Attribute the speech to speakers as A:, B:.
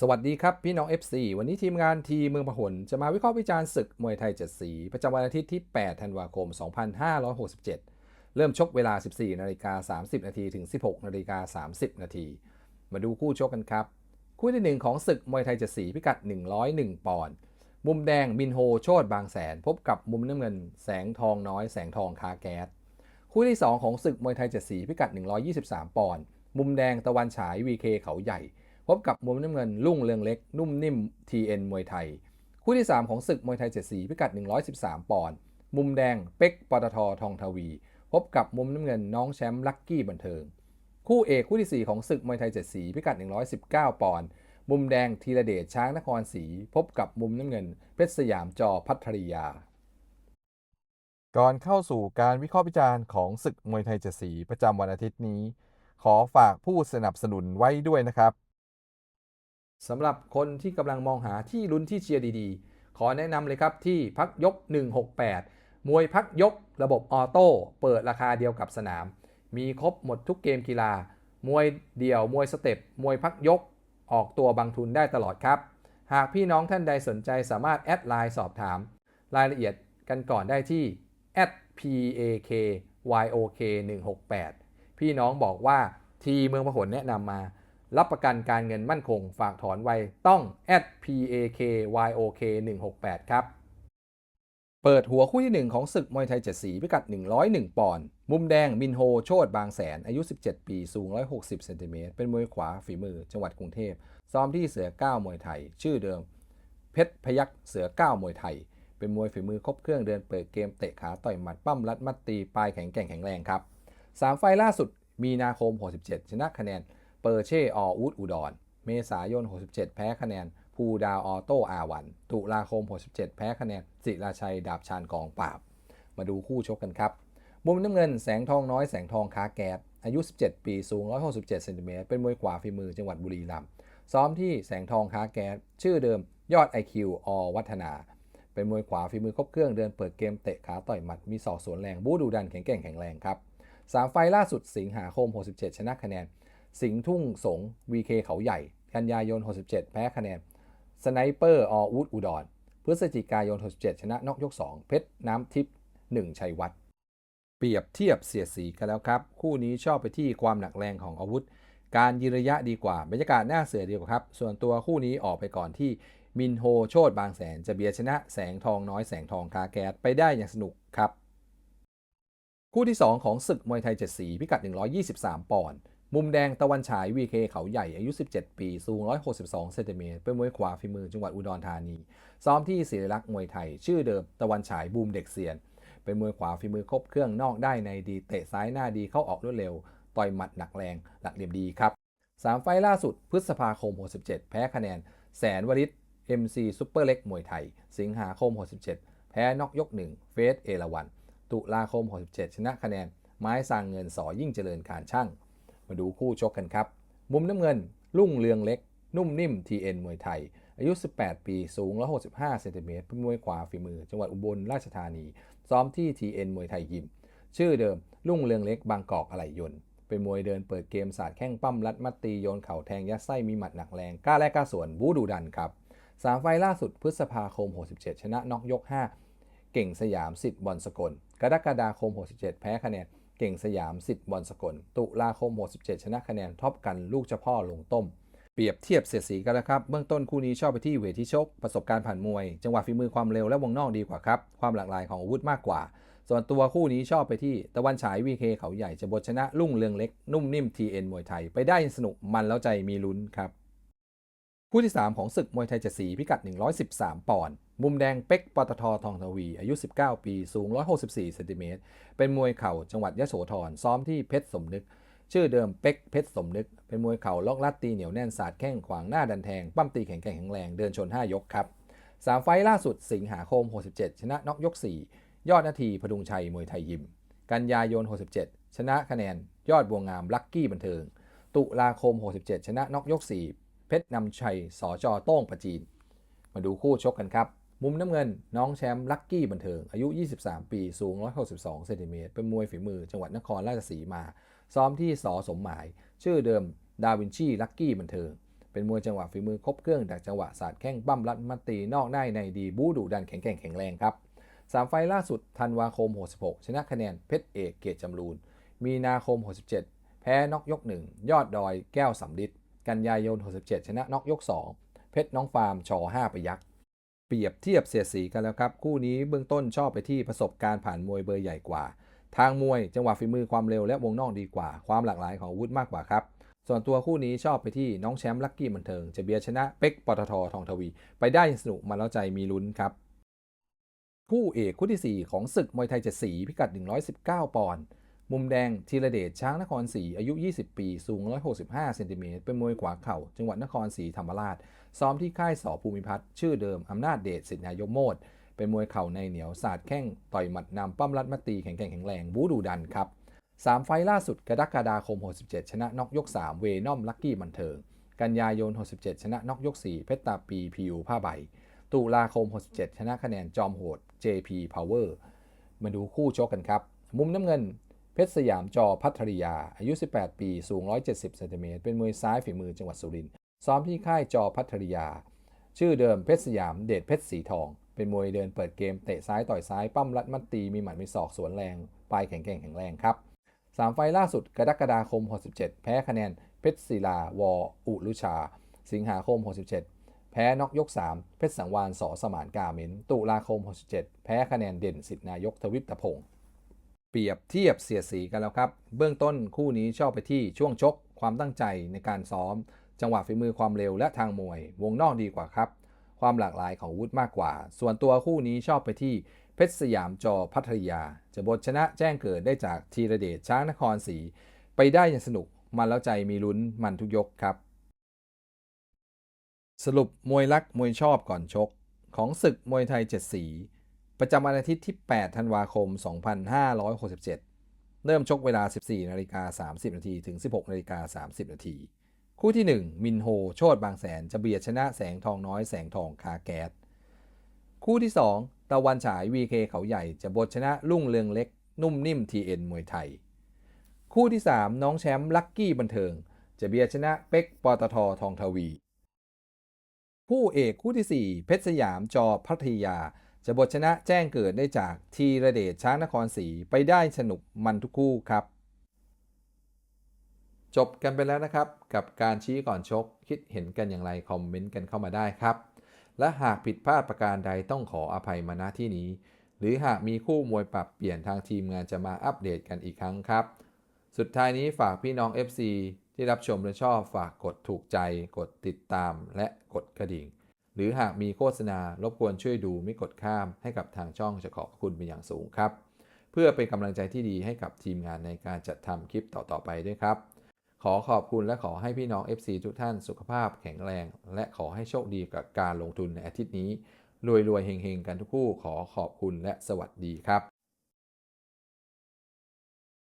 A: สวัสดีครับพี่น้อง FC วันนี้ทีมงานทีเมืองพหลจะมาวิเคราะห์วิจารณ์ศึกมวยไทย 7 สี ประจำวันอาทิตย์ที่ 8 ธันวาคม 2567 เริ่มชกเวลา 14 นาฬิกา 30 นาทีถึง 16 นาฬิกา 30 นาที มาดูคู่ชกกันครับ คู่ที่ 1 ของศึกมวยไทย 7 สี พิกัด 101 ปอนด์มุมแดงบินโฮโชดบางแสน พบกับมุมน้ำเงิน แสงทองน้อยแสงทองคาแก๊สคู่ที่ 2 ของศึกมวยไทย 7 สี พิกัด 123 ปอนด์มุมแดงตะวันฉาย VK เขาใหญ่ พบกับมุมน้ำเงินลุ่งเรืองเล็ก นุ่มนิ่ม TN มวยไทย คู่ที่ 3 ของศึกมวยไทย7สีพิกัด 113 ปอนด์มุมแดงเป็กปตททองทวี พบกับมุมน้ำเงินน้องแชมป์ลักกี้บันเทิง คู่เอกคู่ที่ 4 ของศึกมวยไทย7สีพิกัด 119 ปอนด์มุมแดงธีระเดชช้างนครศรีพบกับมุมน้ำเงิน เพชรสยามจอพัทริยา ก่อนเข้าสู่การวิเคราะห์วิจารณ์ของศึกมวยไทยเจ็ดสีประจำวันอาทิตย์นี้ ขอฝากผู้สนับสนุนไว้ด้วยนะครับ สำหรับคนที่กำลังมองหาที่ลุ้นที่เชียร์ดีๆ ขอแนะนำเลยครับที่พักยก 168 มวยพักยกระบบออโต้เปิดราคาเดียวกับสนาม มีครบหมดทุกเกมกีฬา มวยเดี่ยว มวยสเต็ป มวยพักยก ออกตัวบางทุนได้ตลอดครับ หากพี่น้องท่านใดสนใจสามารถแอดไลน์สอบถาม รายละเอียดกันก่อนได้ที่ @pakyok 168 พี่น้องบอกว่าทีเมืองพหลแนะนำมา รับประกันการเงินมั่นคง ฝากถอนไวต้อง @pakyok 168ครับ เปิดหัวคู่ที่ 1 ของศึกมวยไทย7สีพิกัด 101 ปอนด์ มุมแดงมินโฮ โชดบางแสน อายุ 17 ปี สูง 160 เซนติเมตร เป็นมวยขวาฝีมือ จังหวัดกรุงเทพ ซ้อมที่เสือก้าวมวยไทย ชื่อเดิม เพชรพยักเสือก้าวมวยไทย เป็นมวยฝีมือครบเครื่องเดินเปิดเกมเตะขาต่อยหมัดปั้มรัดมัดตีปลายแข็งแกร่งแข็งแรงครับ 3 ไฟล์ล่าสุดมีนาคม 67 ชนะคะแนน เปอร์เช่ออูดอุดร เมษายน 67 แพ้คะแนน ภูดาวออโต้อาวัน ตุลาคม 67 แพ้คะแนน ศิราชัย ดาบชานกองปราบ มาดูคู่ชกกันครับ มุมน้ำเงินแสงทองน้อยแสงทองค้าแก๊สอายุ 17 ปี สูง 167เซนติเมตรเป็นมวยขวาฝีมือจังหวัดบุรีรัมย์ซ้อมที่แสงทองค้าแก๊สชื่อเดิมยอด IQ อวัฒนา เป็นมวยขวาฝีมือครบเครื่องเดินเปิดเกมเตะขาต่อยหมัดมีศอกสวนแรงบู๊ดูดันแข็งแกร่งแข็งแรงครับ3ไฟล์ล่าสุดสิงหาคม 67 ชนะคะแนน สิงห์ทุ่งสง VK เขาใหญ่ กันยายน 67 แพ้คะแนนสไนเปอร์ออูดอุดร พฤศจิกายน 67 ชนะนอกยก 2 เพชรน้ำทิพย์1ชัยวัฒน์เปรียบเทียบเสียสีกันแล้วครับ คู่นี้ชอบไปที่ความหนักแรงของอาวุธ การยืนระยะดีกว่าบรรยากาศหน้าเสือดีกว่าครับ ส่วนตัวคู่นี้ออกไปก่อนที่มินโฮโชดบางแสนจะเบียชนะแสงทองน้อยแสงทองคาแก๊สไปได้อย่างสนุกครับ คู่ที่ 2 ของศึกมวยไทย7สีพิกัด 123 ปอนด์ มุมแดงตะวันฉาย VK เขาใหญ่อายุ 17 ปี สูง 162 เซนติเมตร เป็นมวยขวาฝีมือจังหวัดอุดรธานี ซ้อมที่ศิริลักษ์มวยไทย ชื่อเดิมตะวันฉายบูมเด็กเซียน เป็นมวยขวาฝีมือครบเครื่องนอกได้ในดี เตะซ้ายหน้าดีเข้าออกรวดเร็ว ต่อยหมัดหนักแรง หลักเหลี่ยมดีครับ 3 ไฟล์ล่าสุด พฤษภาคม 67 แพ้คะแนน แสนวริศ MC ซุปเปอร์เล็กมวยไทย สิงหาคม 67 แพ้นอกยก1เฟสเอราวัน ตุลาคม 67 ชนะคะแนน ไม้สร้างเงินสอยิ่งเจริญการช่าง มาดูคู่ชกกันครับ มุมน้ำเงินลุ่งเรืองเล็ก นุ่มนิ่ม TN มวยไทย อายุ 18 ปี สูง 165เซนติเมตรเป็นมวยขวาฝีมือ จังหวัดอุบลราชธานี ซ้อมที่ TN มวยไทยยิม ชื่อเดิมลุ่งเรืองเล็กบางกอกอะไหล่ยนต์ เป็นมวยเดินเปิดเกมศาสตร์แข้งปั้มรัดมัดตีโยนเข่าแทงยัดไส้มีหมัดหนักแรงกล้าแลกกล้าสวนบูดูดันครับสามไฟล์ล่าสุดพฤษภาคม 67 ชนะน็อกยก 5 เก่งสยามสิทธิ์บอลสกล กรกฎาคม 67 แพ้คะแนน เก่งสยามสิทธิ์บอลสกล ตุลาคม 67 ชนะคะแนนท็อปกันลูกเจ้าพ่อลงต้ม เปรียบเทียบเสียสีกันแล้วครับ เบื้องต้นคู่นี้ชอบไปที่เวทีชก ประสบการณ์ผ่านมวย จังหวะฝีมือความเร็วและวงนอกดีกว่าครับ ความหลากหลายของอาวุธมากกว่า ส่วนตัวคู่นี้ชอบไปที่ตะวันฉายวีเคเขาใหญ่จะบทชนะลุ่งเรืองเล็ก นุ่มนิ่ม TN มวยไทยไปได้สนุกมันแล้วใจมีลุ้นครับ คู่ที่ 3 ของศึกมวยไทยเจ็ดสีพิกัด 113 ปอนด์มุมแดงเป็กปตททองทวี อายุ 19 ปี สูง 164เซนติเมตรเป็นมวยเข่าจังหวัดยะโสธรซ้อมที่เพชรสมนึก ชื่อเดิมเป็กเพชรสมนึก เป็นมวยเข่าล็อกลัดตีเหนียวแน่นสาดแข้งขวางหน้าดันแทง ปั้มตีแข็งแกร่งแข็งแรงเดินชน 5 ยกครับ3ไฟล์ล่าสุดสิงหาคม 67 ชนะน็อกยก 4 ยอดนาทีพดุงชัยมวยไทยยิม กันยายน 67 ชนะคะแนน ยอดบัวงามลักกี้บันเทิง ตุลาคม 67 ชนะน็อกยก 4 เพชรนำชัยสอจอโต้งประจีน มาดูคู่ชกกันครับ มุมน้ำเงินน้องแชมป์ลักกี้บันเทิง อายุ 23 ปี สูง 162เซนติเมตรเป็นมวยฝีมือจังหวัดนครราชสีมา ซ้อมที่สอสมหมาย ชื่อเดิมดาวินชีลักกี้บันเทิง เป็นมวยจังหวะฝีมือครบเครื่องจากจังหวะศาสตร์แข้งปั้มรัดมัดตีนอกได้ในดีบูดุดันแข็งแกร่งแข็งแรงครับสามไฟล่าสุดธันวาคม 66 ชนะคะแนนเพชรเอกเกตจำรูน มีนาคม 67 แพ้นอกยก1ยอดดอยแก้วสำลิด กันยายน 67 ชนะน็อกยก 2 เพชรน้องฟาร์มชอ5ไปยักษ์เปรียบเทียบเสียสีกันแล้วครับ คู่นี้เบื้องต้นชอบไปที่ประสบการณ์ผ่านมวยเบอร์ใหญ่กว่า ทางมวยจังหวะฝีมือความเร็วและวงนอกดีกว่า ความหลากหลายของวุธมากกว่าครับส่วนตัวคู่นี้ชอบไปที่น้องแชมป์ลักกี้บันเทิงจะเบียชนะเป็กปตททองทวี ไปได้สนุกมันแล้วใจมีลุ้นครับคู่เอกคู่ที่ 4 ของศึกมวยไทยเจ็ดสีพิกัด 119 ปอนด์ มุมแดงธีระเดชช้างนครศรีอายุ 20 ปี สูง 165 เซนติเมตรเป็นมวยขวาเข่า จังหวัดนครศรีธรรมราช ซ้อมที่ค่ายสอภูมิพัฒน์ชื่อเดิม อำนาจเดชสิทธินายกโมดเป็นมวยเข่าในเหนียวศาสตร์แข้ง ต่อยหมัดนำปั้มรัดมัดตีแข็งแกร่งแข็งแรงบูดูดันครับ3ไฟล์ล่าสุดกรกฎาคม 67 ชนะน็อกยก 3 เวนอมลักกี้บันเทิง กันยายน 67 ชนะน็อกยก 4 เพชรตาปีพิวผ้าใบ ตุลาคม 67 ชนะคะแนนจอมโหด JP Power มาดูคู่ชกกันครับ มุมน้ำเงิน เพชรสยามจอพัทริยา อายุ 18 ปี สูง 170เซนติเมตรเป็นมวยซ้ายฝีมือจังหวัดสุรินทร์ซ้อมที่ค่ายจอพัทริยา ชื่อเดิมเพชรสยามเดชเพชรสีทอง เป็นมวยเดินเปิดเกมเตะซ้ายต่อยซ้ายปั้มรัดมัดตีมีหมัดมีศอกสวนแรงปลายแข็งแกร่งแข็งแรงครับ3ไฟล่าสุดกรกฎาคม 67 แพ้คะแนนเพชรศิลาวออุลุชา สิงหาคม 67 แพ้นอกยก 3 เพชรสังวานสอสมานกาเมนตุลาคม 67 แพ้คะแนนเด่นสิทธินายกทวิปตะพงศ์ เปรียบเทียบเสียดสีกันแล้วครับ เบื้องต้นคู่นี้ชอบไปที่ช่วงชก ความตั้งใจในการซ้อม จังหวะฝีมือความเร็วและทางมวย วงนอกดีกว่าครับ ความหลากหลายของวุธมากกว่า ส่วนตัวคู่นี้ชอบไปที่เพชรสยามจอพัทยา จะบทชนะแจ้งเกิดได้จากทีระเดชช้างนครศรีไปได้อย่างสนุกมันแล้วใจมีลุ้นมันทุกยกครับ สรุปมวยรักมวยชอบก่อนชก ของศึกมวยไทย7สี ประจำวันอาทิตย์ที่ 8 ธันวาคม 2567 เริ่มชกเวลา 14นาฬิกา30 นาทีถึง 16นาฬิกา30 นาที คู่ที่ 1 มินโฮ โชดบางแสน จะเบียดชนะแสงทองน้อยแสงทองคาแก๊ส คู่ที่ 2 ตะวันฉาย VK เขาใหญ่ จะบทชนะลุ่งเรืองเล็ก นุ่มนิ่ม TN มวยไทย คู่ที่ 3 น้องแชมป์ลักกี้บันเทิง จะเบียดชนะเป็กปตททองทวี คู่เอกคู่ที่ 4 เพชรสยามจอพัทยา จะบทชนะแจ้งเกิดได้จากทีระเดชช้างนครศรีไปได้สนุกมันทุกคู่ครับ จบกันไปแล้วนะครับ กับการชี้ก่อนชก คิดเห็นกันอย่างไรคอมเมนต์กันเข้ามาได้ครับ และหากผิดพลาดประการใดต้องขออภัยมาณที่นี้ หรือหากมีคู่มวยปรับเปลี่ยนทางทีมงานจะมาอัปเดตกันอีกครั้งครับ สุดท้ายนี้ฝากพี่น้อง FC ที่รับชมและชอบฝากกดถูกใจ กดติดตามและกดกระดิ่ง หรือหากมีโฆษณารบกวนช่วยดูไม่กดข้ามให้กับทางช่องจะขอบคุณเป็นอย่างสูงครับ เพื่อเป็นกำลังใจที่ดีให้กับทีมงานในการจัดทำคลิปต่อๆไปด้วยครับ ขอขอบคุณและขอให้พี่น้อง FC ทุกท่านสุขภาพแข็งแรง และขอให้โชคดีกับการลงทุนในอาทิตย์นี้รวยๆเฮงๆกันทุกคู่ขอขอบคุณและสวัสดีครับ